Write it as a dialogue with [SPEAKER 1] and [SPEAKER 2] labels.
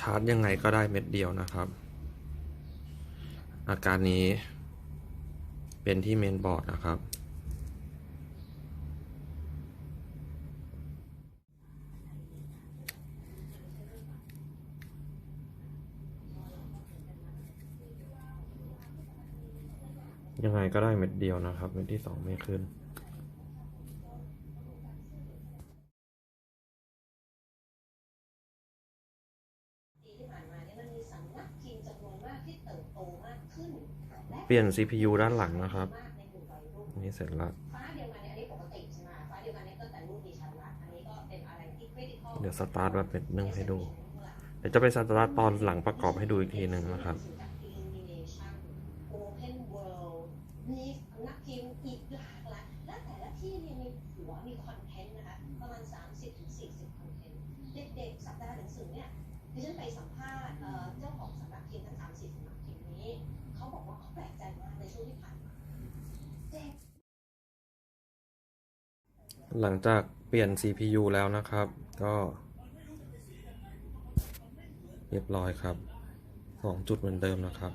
[SPEAKER 1] ชาร์จยังไงก็ได้เม็ดเดียวนะครับ อาการนี้เป็นที่เมนบอร์ดนะครับ ยังไงก็ได้เม็ดเดียวนะครับ เม็ดที่สองไม่ขึ้น
[SPEAKER 2] ปีที่ผ่านมาเนี่ยมันมีสำนักพิมพ์จำนวนมากที่เติบโตมากขึ้นและ
[SPEAKER 1] เปลี่ยน CPU ด้านหลังนะครับ
[SPEAKER 2] มากในกลุ่มวัยรุ่น
[SPEAKER 1] นี่เสร็จแล้ว
[SPEAKER 2] ฟ้าเดียวกันเนี่ยอันนี้ปกติใช่ไหมฟ้าเดียวกันเนี่ยตั้งแต่รุ่นดิฉันละอันนี้ก็เป็นอะไรที่ critical
[SPEAKER 1] เดี๋ยวสตาร์ทแบบเป็นหนึ่งให้ดู เดี๋ยวจะไปสตาร์ทตอนหลังประกอบให้ดูอีกทีหนึ่งนะครับ
[SPEAKER 2] Illumination Open World มีสำนักพิมพ์อีกหลากหลายและแต่ละที่เนี่ยมีหัวมีคอนเทนต์นะคะประมาณ30-40คอนเทนต์เด็กๆสัปดาห์หนังสือเนี่ยดิฉันไปสัมภาษณ์เอ่อเจ้าของสำนักพิมพ์ทั้ง 30สำนักพิมพ์นี้ เขาบอกว่าเขาแปลกใจมากในช่วงที่ผ่านมาเด็ก
[SPEAKER 1] หลังจากเปลี่ยน CPU แล้วนะครับ ก็ เรียบร้อยครับสองจุดเหมือนเดิมนะครับ